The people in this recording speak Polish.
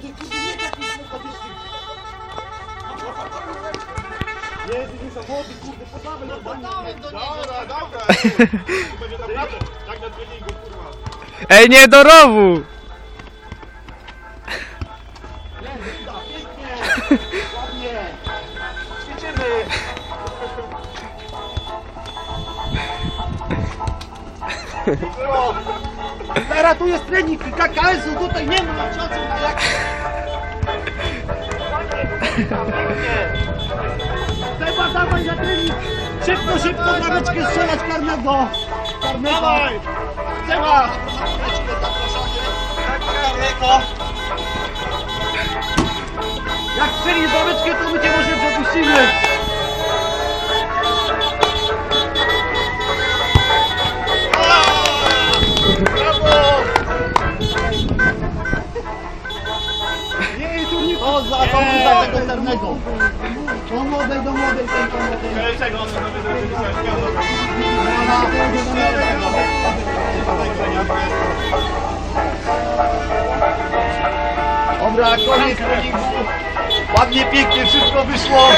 ty kurde nie tak mi sympatyczny. Jezu, niesamowity, kurde, podawaj do niego. Dobra, dobra. Tu będzie naprawdę tak na treningu, kurwa. Ej, nie do rowu! Jest, da, pięknie, ładnie. Ćwiczymy. Teraz tu jest trening i KKS-u, tutaj nie ma czasu na jak... Trzeba dawaj na trening! Szybko, szybko, brameczkę strzelać karnego! Karnego! Dawaj! Trzeba! Jak strzeli brameczkę, to my cię może przepuścimy! Za to za tego karnego! Do młodej, do młodej, ten do młodej! Czego on zrobił? Dobra, koniec treningu! Ładnie, pięknie, wszystko wyszło!